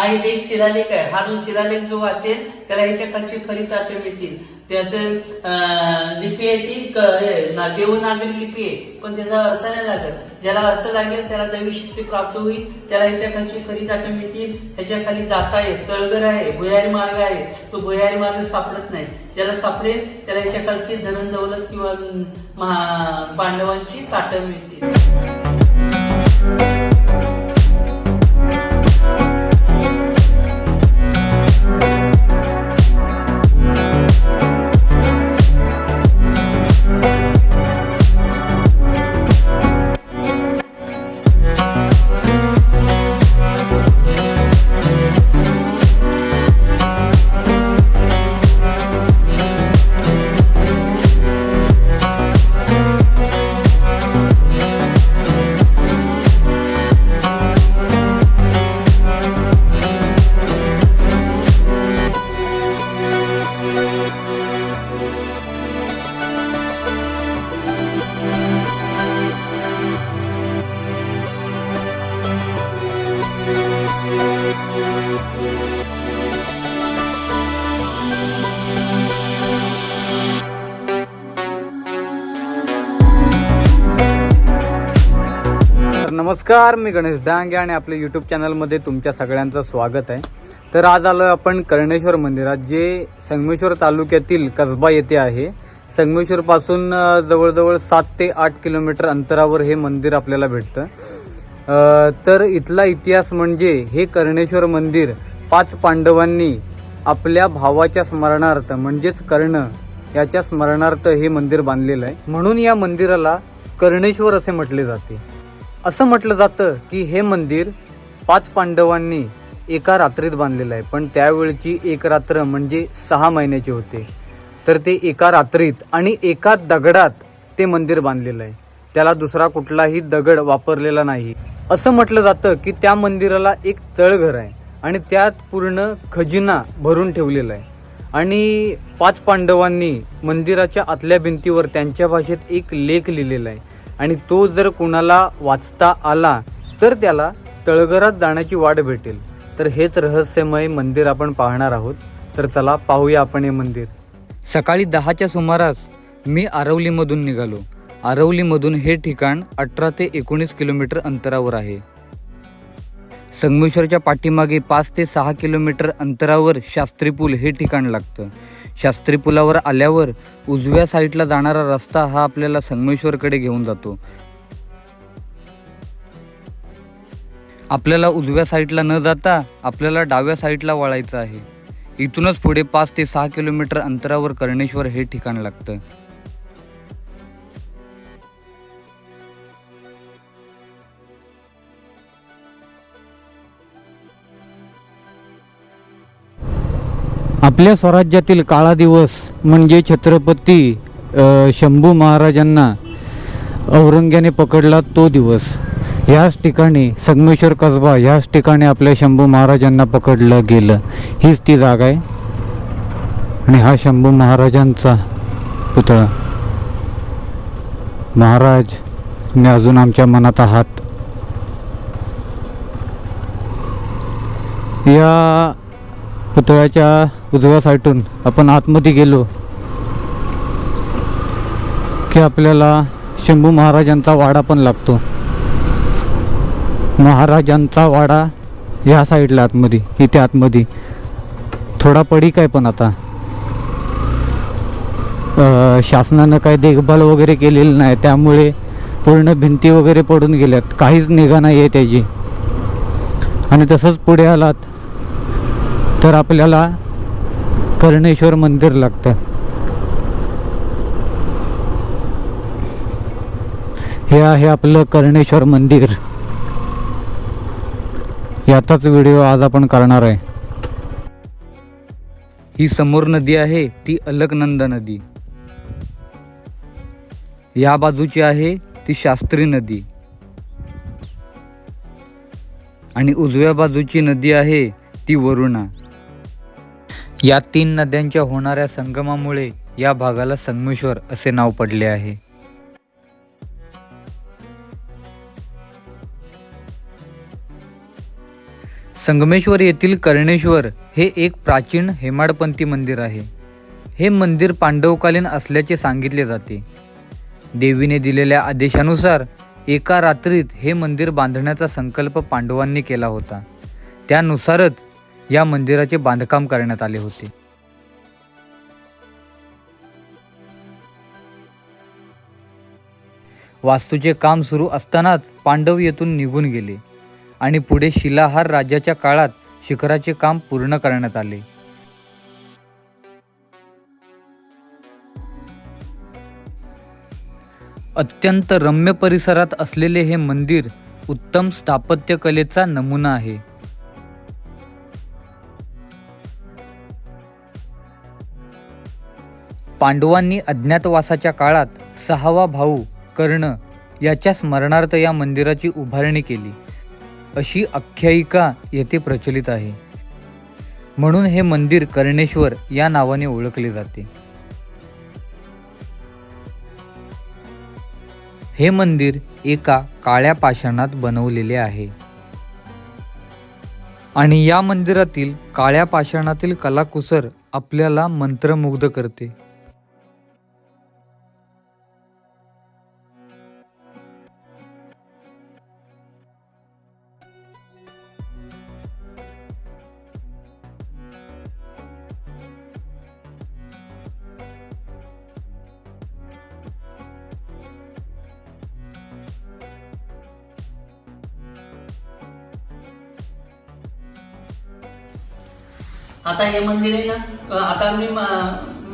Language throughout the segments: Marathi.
हा इथे एक शिलालेख आहे. हा जो शिलालेख जो वाचेल त्याला ह्याच्या खालची खरी ताटे मिळतील. त्याचे लिपी आहे ती देवनागरी लिपी आहे. पण त्याचा अर्थ नाही लागत. ज्याला अर्थ लागेल त्याला दैवी शक्ती प्राप्त होईल. त्याला ह्याच्या खालची खरी ताटं मिळतील. ह्याच्या खाली जाता आहे तळगर आहे भुयारी मार्ग आहे. तो भुयारी मार्ग सापडत नाही. ज्याला सापडेल त्याला ह्याच्या खालची धन दौलत किंवा महा पांडवांची ताटं मिळतील. नमस्कार मी गणेश डांगे आणि आपल्या यूट्यूब चॅनलमध्ये तुमच्या सगळ्यांचं स्वागत आहे. तर आज आलो आपण कर्णेश्वर मंदिरात जे संगमेश्वर तालुक्यातील कसबा येथे आहे. संगमेश्वर पासून जवळजवळ सात ते आठ किलोमीटर अंतरावर हे मंदिर आपल्याला भेटतं. तर इथला इतिहास म्हणजे हे कर्णेश्वर मंदिर पाच पांडवांनी आपल्या भावाच्या स्मरणार्थ म्हणजेच कर्ण याच्या स्मरणार्थ हे मंदिर बांधलेलं आहे. म्हणून या मंदिराला कर्णेश्वर असे म्हटले जाते. असं म्हटलं जातं की हे मंदिर पाच पांडवांनी एका रात्रीत बांधलेलं आहे. पण त्यावेळची एक रात्र म्हणजे सहा महिन्याची होते. तर ते एका रात्रीत आणि एका दगडात ते मंदिर बांधलेलं आहे. त्याला दुसरा कुठलाही दगड वापरलेला नाही. असं म्हटलं जातं की त्या मंदिराला एक तळघर आहे आणि त्यात पूर्ण खजिना भरून ठेवलेला आहे. आणि पाच पांडवांनी मंदिराच्या आतल्या भिंतीवर त्यांच्या भाषेत एक लेख लिहिलेला आहे. आणि तो जर कुणाला वाचता आला तर त्याला तळघरात जाण्याची वाट भेटेल. तर हेच रहस्यमय मंदिर आपण पाहणार आहोत. तर चला पाहूया आपण हे मंदिर. सकाळी दहाच्या सुमारास मी आरवलीमधून निघालो. आरवलीमधून हे ठिकाण अठरा ते एकोणीस किलोमीटर अंतरावर आहे. संगमेश्वरच्या पाठीमागे पाच ते सहा किलोमीटर अंतरावर शास्त्रीपूल हे ठिकाण लागतं. शास्त्रीपुलावर आल्यावर उजव्या साईडला जाणारा रस्ता हा आपल्याला संगमेश्वरकडे घेऊन जातो. आपल्याला उजव्या साईडला न जाता आपल्याला डाव्या साईडला वळायचं आहे. इथूनच पुढे पाच ते सहा किलोमीटर अंतरावर कर्णेश्वर हे ठिकाण लागतं. आपल्या स्वराज्यातील काळा दिवस म्हणजे छत्रपती शंभू महाराजांना औरंग्याने पकडला तो दिवस. ह्याच ठिकाणी संगमेश्वर कसबा ह्याच ठिकाणी आपल्या शंभू महाराजांना पकडलं गेलं. हीच ती जागा आहे. आणि हा शंभू महाराजांचा पुतळा. महाराज ने अजून आमच्या मनात आहात. या पुतळ्याच्या उजव्या साईटून आपण आतमध्ये गेलो की आपल्याला शंभू महाराजांचा वाडा पण लागतो. महाराजांचा वाडा ह्या साईडला आतमध्ये इथे आतमध्ये. थोडा पडीक आहे पण आता. शासनानं काय देखभाल वगैरे केलेली नाही त्यामुळे पूर्ण भिंती वगैरे पडून गेल्यात. काहीच निगा नाही आहे त्याची. आणि तसंच पुढे आलात तर आपल्याला कर्णेश्वर मंदिर लागतं. हे आहे आपलं कर्णेश्वर मंदिर. याचाच व्हिडिओ आज आपण करणार आहे. ही समोर नदी आहे ती अलकनंदा नदी. या बाजूची आहे ती शास्त्री नदी. आणि उजव्या बाजूची नदी आहे ती वरुणा. या तीन नद्यांच्या होणाऱ्या संगमामुळे या भागाला संगमेश्वर असे नाव पडले आहे. संगमेश्वर येथील कर्णेश्वर हे एक प्राचीन हेमाडपंथी मंदिर आहे. हे मंदिर पांडवकालीन असल्याचे सांगितले जाते. देवीने दिलेल्या आदेशानुसार एका रात्रीत हे मंदिर बांधण्याचा संकल्प पांडवांनी केला होता. त्यानुसारच या मंदिराचे बांधकाम करण्यात आले होते. वास्तूचे काम सुरू असतानाच पांडव येथून निघून गेले. आणि पुढे शिलाहार राज्याच्या काळात शिखराचे काम पूर्ण करण्यात आले. अत्यंत रम्य परिसरात असलेले हे मंदिर उत्तम स्थापत्यकलेचा नमुना आहे. पांडवांनी अज्ञातवासाच्या काळात सहावा भाऊ कर्ण याच्या स्मरणार्थ या मंदिराची उभारणी केली. अशी आख्यायिका येथे प्रचलित आहे. म्हणून हे मंदिर कर्णेश्वर या नावाने ओळखले जाते. हे मंदिर एका काळ्या पाषाणात बनवलेले आहे. आणि या मंदिरातील काळ्या पाषाणातील कलाकुसर आपल्याला मंत्रमुग्ध करते. आता हे मंदिर आहे ना आता मी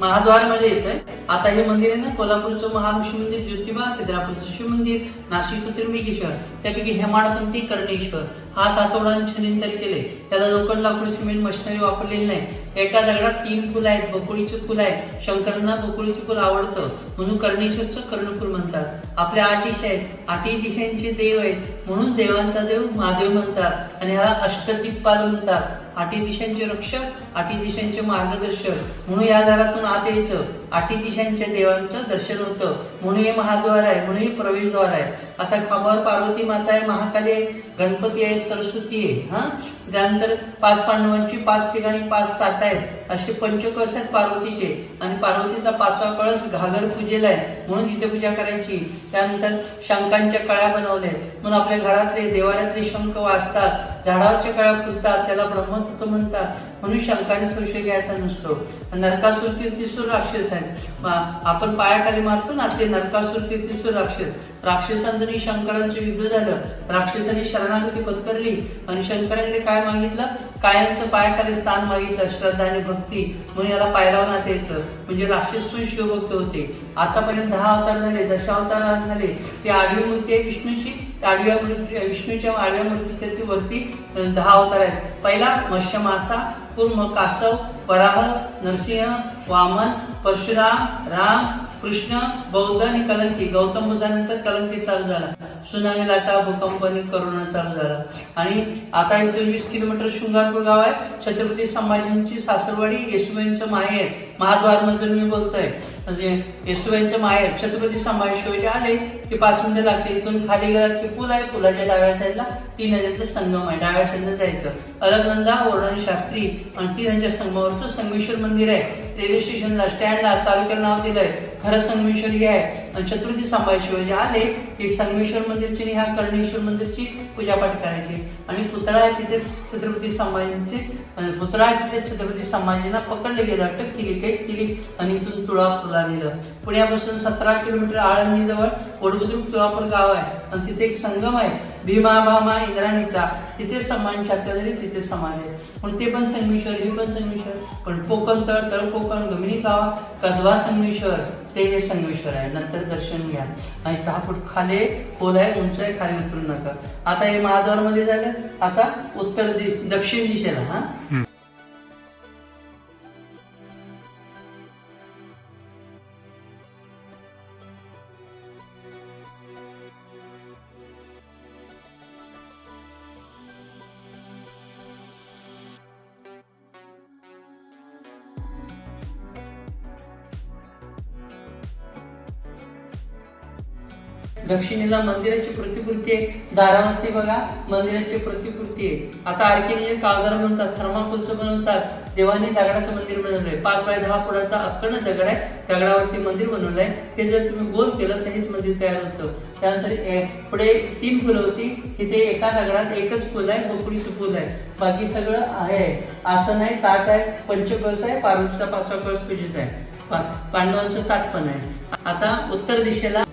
महाद्वारमध्ये येतोय. आता हे मंदिर आहे ना कोल्हापूरचं महालक्ष्मी मंदिर ज्योतिबा केद्रापूरचं शिव मंदिर नाशिकचं त्र्यंबकेश्वर त्यापैकी हेमाडपंथी कर्णेश्वर. हा तातोडाने छनिंतर केले त्याला लोखंड लाकूड सिमेंट मशिनरी वापरलेली नाही. एका दगडात तीन फुलं आहेत बकुळीचे फुल आहेत. शंकरांना बकुळीचे फुल आवडतं. म्हणून कर्णेश्वरचं कर्णफुल म्हणतात. आपल्या आठ दिशा आहेत आठही दिशांचे देव आहेत. म्हणून देवांचा देव महादेव म्हणतात. आणि ह्याला अष्टदिक्पाल म्हणतात. आठी दिशांचे रक्षक आठी दिशांचे मार्गदर्शक म्हणून या दारातून आत यायचं. आठी दिशांच्या देवांचं दर्शन होतं. म्हणून हे महाद्वार आहे म्हणून हे प्रवेशद्वार आहे. आता खांबावर पार्वती माता आहे महाकाली आहे गणपती आहे सरस्वती आहे हा? त्यानंतर पाच पांडवांची पाच ठिकाणी पाच ताट आहेत. असे पंचकस आहेत पार्वतीचे. आणि पार्वतीचा पाचवा कळस घागर पूजेला आहे. म्हणून तिथे पूजा करायची. त्यानंतर शंखांच्या कळ्या बनवल्या आहेत. म्हणून आपल्या घरातले देवाऱ्यातले शंख वाचतात झाडावरच्या कळ्या फुलतात त्याला ब्रह्मतत्व म्हणतात. म्हणून शंकाने संशय घ्यायचा नसतो. नरकासूर कीर्तीसूर राक्षस आहेत. आपण पायाखाली मारतो ना ते नरकासूर कीर्तीसूर राक्षस. राक्षसांचं शंकरांचं युद्ध झालं. राक्षसांनी शरणागती पत्करली. आणि शंकरांकडे काय मागितलं? कायमचं पायाखाली स्थान मागितलं. श्रद्धा आणि भक्ती म्हणून याला पायराव नाथायचं म्हणजे राक्षस पण शिवभक्त होते. आतापर्यंत दहा अवतार झाले दशावतार झाले ती आडवी मूर्ती आहे विष्णूची. आडव्या मूर्ती विष्णूच्या आडव्या मूर्तीच्या ती वरती दहा अवतार आहेत. पहिला मत्स्य मासा कुर्म कासव वराह नरसिंह वामन परशुराम राम कृष्ण बौद्ध आणि कलंकी. गौतम बुद्धानंतर कलंकी चालू झाला. सुनामी लाटा भूकंप आणि करोना चालू झाला. आणि आता इथून वीस किलोमीटर शृंगारपूर गाव आहे. छत्रपती संभाजींची सासरवाडी येसुबाईंचं माहेर. महाद्वार मी बोलतोय. म्हणजे येसुबाईंचं माहेर छत्रपती संभाजी शिवाजी आले की पाच मिनिटं लागते इथून खाली गेलात की पूल आहे. पुलाच्या डाव्या साईडला तीन नद्यांचं संगम आहे. डाव्या साईडला जायचं. अलगनंदा ओरडाणी शास्त्री आणि तीन नद्यांच्या संगमावरचं संगमेश्वर मंदिर आहे. रेल्वे स्टेशनला स्टँडला तालुक्याला नाव दिलंय. खरं संगमेश्वरी आहे. आणि छत्रपती संभाजी शिवाजी आले की संगमेश्वर मंदिरची आणि ह्या कर्णेश्वर मंदिरची पूजापाठ करायची. आणि पुतळा आहे तिथे छत्रपती संभाजींचे पुतळा आहे तिथे छत्रपती संभाजींना पकडले गेलं अटक केली. कैद केली आणि इथून तुळापूरला नेलं. पुण्यापासून सतरा किलोमीटर आळंदी जवळ वडबुद्रुक तुळापूर गाव आहे. आणि तिथे एक संगम आहे भीमा भामा इंद्राणीचा. तिथे समान छात्र झाली तिथे समान आहे. पण ते पण संगमेश्वर हे पण संगमेश्वर. पण कोकण तळ तळ कोकण गमिनी गावा कसबा संगमेश्वर ते हे संगमेश्वर आहे. नंतर दर्शन घ्या. आणि दहा फूट खाली खोल आहे उंच आहे खाली उतरू नका. आता हे महाद्वारमध्ये झालं. आता उत्तर दिश दक्षिण दिशेला हा? दक्षिणेला मंदिराची प्रतिकृती आहे. दारावरती बघा मंदिराची प्रतिकृती आहे. आता आर्किनियन कागदार म्हणतात थर्माकोलचं बनवतात. देवाने दगडाचं मंदिर बनवलंय. पाच बाय दहा फुटाचा अखंड दगड आहे. दगडावरती मंदिर बनवलंय. हे जर तुम्ही गोल केलं तर हेच मंदिर तयार होतं. त्यानंतर पुढे तीन फुलं होती. इथे एका दगडात एकच फुल आहे गोकुळीचं फुल आहे. बाकी सगळं आहे. आसन आहे ताट आहे पंचकळस आहे पार्वतीचा पाचवा कळस पूजेचा आहे. पा- पांडवांचं ताट पण आहे. आता उत्तर दिशेला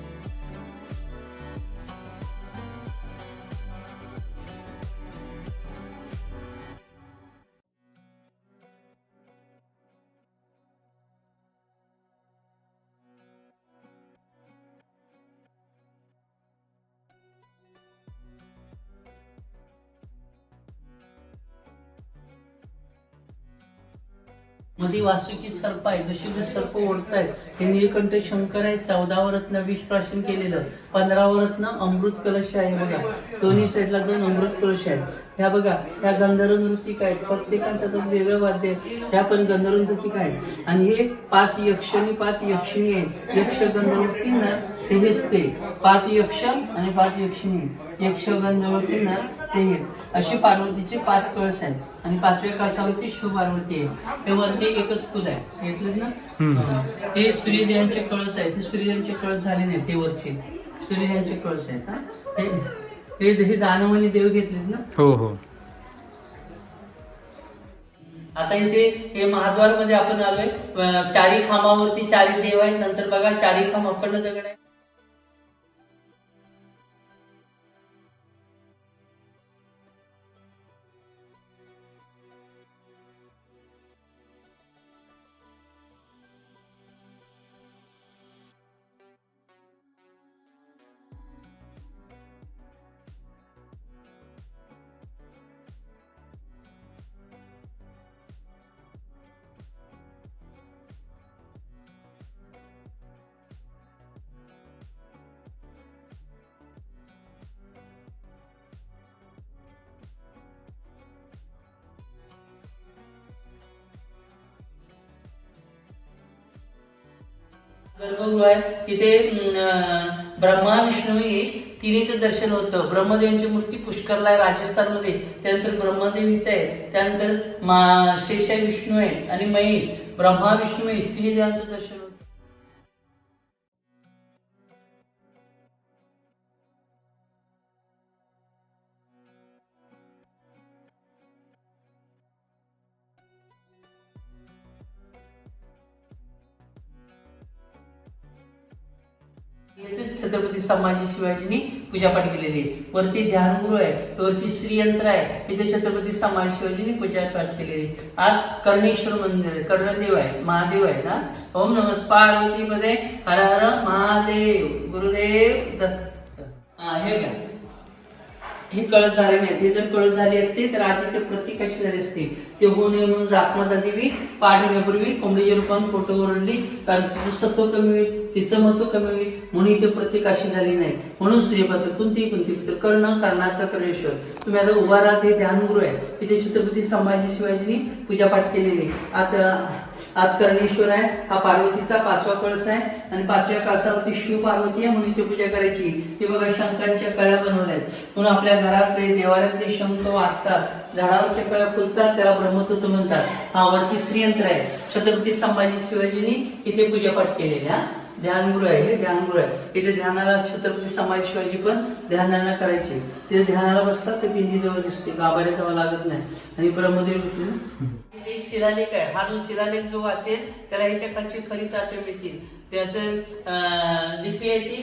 वासुकी सर्प आहे जसे जे सर्प ओढतायत हे नीलकंठ शंकर आहे चौदावं रत्न विष प्राशन केलेलं पंधरावं रत्न अमृत कलश आहे बघा. दोन्ही साईडला दोन अमृत कलश आहेत. ह्या बघा ह्या गंधर्व नृतिक आहेत? प्रत्येकाचं तर वेगळं वाद्य आहे. ह्या पण गंधर्व नृतिक आहेत? आणि हे पाच यक्षणी पाच यक्षिणी आहेत. यक्ष गंधर्व किन्नर ते हेच ते पाच यक्ष आणि पाच यक्षिणी यक्ष गंधर्व किन्नर ते अशी पार्वतीचे पाच कळस आहेत. आणि पाचव्या कळसावरती शिवपार्वती आहे. हे वरती एकच फुल आहे घेतलं ना. हे सूर्यदेवांचे कळस आहेत. हे सूर्यदेवांचे कळस झाले नाहीत ते वरचे. सूर्यदेवांचे कळस आहेत हा? हे हे हे दानवानी देव घेतलेत ना? हो हो. आता इथे हे महाद्वारमध्ये आपण आलोय. चारी खांबावरती चारी देव आहेत. नंतर बघा चारी खांब अखंड दगड आहे. गर्भगृह आहे. तिथे ब्रह्मा विष्णू महेश तिन्हीचं दर्शन होतं. ब्रह्मदेवांची मूर्ती पुष्करला आहे राजस्थानमध्ये. त्यानंतर ब्रह्मदेव इथे आहेत. त्यानंतर मा- शेषा विष्णू आहेत आणि महेश. ब्रह्मा विष्णू महेश तिन्ही देवांचं दर्शन होतं छत्रपती संभाजी शिवाजींनी पूजापाठ केलेली आहे. वरती ध्यानगुरु आहे वरती श्रीयंत्र आहे इथे छत्रपती संभाजी शिवाजींनी पूजापाठ केलेली आज कर्णेश्वर मंदिर आहे कर्णदेव आहे महादेव आहे ना? ओम नमस् पार्वती मध्ये हर हर महादेव गुरुदेव दत्त. हे काय हे कळत झाले नाही. ते जर कळत झाली असते तर आज इथे प्रत्येकाची झाली असते. ते होऊ नये म्हणून जातमाता देवी पाठवण्यापूर्वी कोंबडीचे रूपाने फोटो ओरडली कारण तिचं सत्व कमी होईल. तिचं महत्त्व कमी होईल म्हणून इथे प्रत्येकाशी झाली नाही. म्हणून सूर्यपासून कोणती कोणती तर कर्ण कर्णाचा कर्णेश्वर तुम्ही आता उभा राहत हे ध्यानगुरु आहे. तिथे छत्रपती संभाजी शिवाजींनी पूजापाठ केलेली. आता आत कर्णेश्वर आहे. हा पार्वतीचा पाचवा कळस आहे. आणि पाचव्या कळसावरती शिव पार्वती आहे म्हणून इथे पूजा करायची. हे बघा शंखांच्या कळ्या बनवल्यात म्हणून आपल्या घरातले देवाऱ्यातले शंख वाचतात झाडावरच्या कळ्या फुलतात त्याला ब्रह्मतत्व म्हणतात. हा वरती श्रीयंत्र आहे. छत्रपती संभाजी शिवाजींनी इथे पूजापाठ केलेले हा. ध्यानगुरु आहे हे ध्यानगुरु आहे. इथे ध्यानाला छत्रपती समाज शिवाजी पण ध्यानांना करायचे. तिथे ध्यानाला बसतात ते पिंडी जवळ दिसते गाभाऱ्या जवळ लागत नाही. आणि ब्रह्मदेव होते एक शिलालेख आहे. हा जो शिलालेख जो वाचेल त्याला याच्या खालची खरी ताटे मिळतील. त्याचं लिपी आहे ती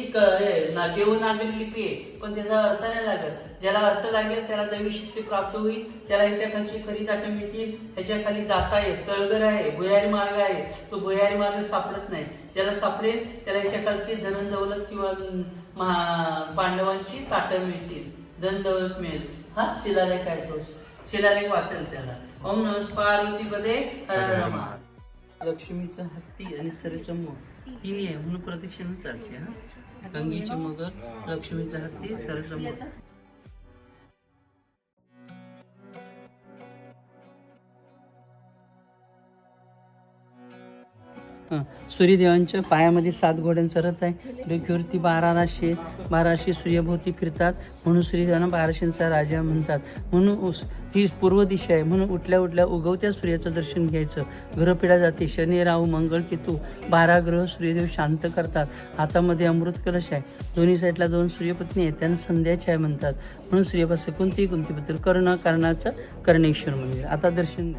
देवनागरी लिपी आहे. पण त्याचा अर्थ नाही लागत. ज्याला अर्थ लागेल त्याला दैवी शक्ती प्राप्त होईल. त्याला ह्याच्या खालची खरी ताट मिळतील. ह्याच्या खाली जाता आहे तळगर आहे भुयारी मार्ग आहे. तो भुयारी मार्ग सापडत नाही. ज्याला सापडेल त्याला याच्याकडची धन दौलत किंवा पांडवांची ताटं मिळतील. धन दौलत मिळेल. हाच शिलालेख आहे तो. शिलालेख वाचेल त्याला. ओम नमस् पार्वती पदे लक्ष्मीचा हत्ती आणि सरेचा मोर. तिन्ही आहे. म्हणून प्रदक्षिणा चालते हा. गंगेची मगर लक्ष्मीचा हत्ती सरेचा मोर. सूर्यदेवांच्या पायामध्ये सात घोड्यांचा रथ आहे. डोक्यावरती बारा बाराशे सूर्यभोवती फिरतात. म्हणून सूर्यदेवांना बाराशेंचा राजा म्हणतात. म्हणून उस- ही पूर्व दिशा आहे. म्हणून उठल्या उठल्या उगवत्या सूर्याचं दर्शन घ्यायचं. ग्रहपिढा जाते. शनी राहू मंगळ केतू बारा ग्रह सूर्यदेव शांत करतात. हातामध्ये अमृत कलश आहे. दोन्ही साईडला दोन सूर्यपत्नी आहेत. त्यांना संध्याच्या आहे म्हणतात. म्हणून सूर्यपासून कोणतीही कोणती पत्र कर्ण कर्णाचं कर्णेश्वर मंदिर. आता दर्शन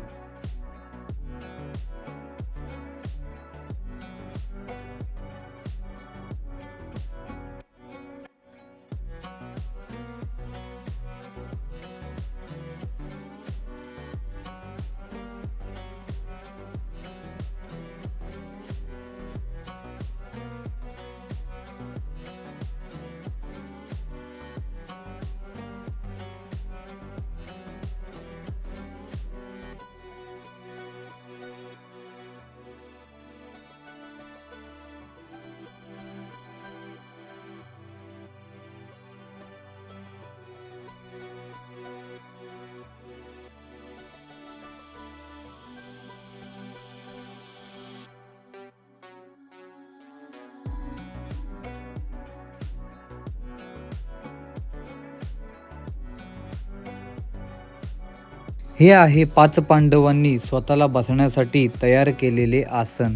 हे आहे पाच पांडवांनी स्वतःला बसण्यासाठी तयार केलेले आसन.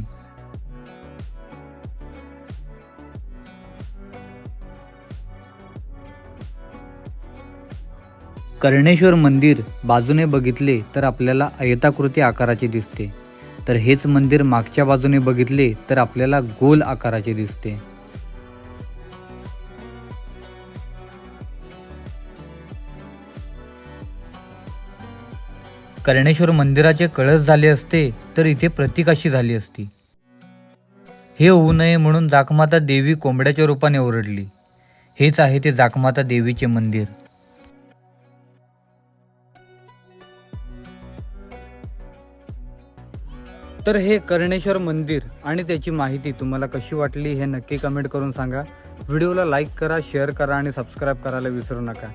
कर्णेश्वर मंदिर बाजूने बघितले तर आपल्याला आयताकृती आकाराचे दिसते. तर हेच मंदिर मागच्या बाजूने बघितले तर आपल्याला गोल आकाराचे दिसते. कर्णेश्वर मंदिराचे कळस झाले असते तर इथे प्रतिकाशी झाली असती. हे होऊ नये म्हणून जाकमाता देवी कोंबड्याच्या रूपाने ओरडली. हेच आहे ते जाकमाता देवीचे मंदिर. तर हे कर्णेश्वर मंदिर आणि त्याची माहिती तुम्हाला कशी वाटली हे नक्की कमेंट करून सांगा. व्हिडिओला लाईक करा शेअर करा आणि सबस्क्राईब करायला विसरू नका.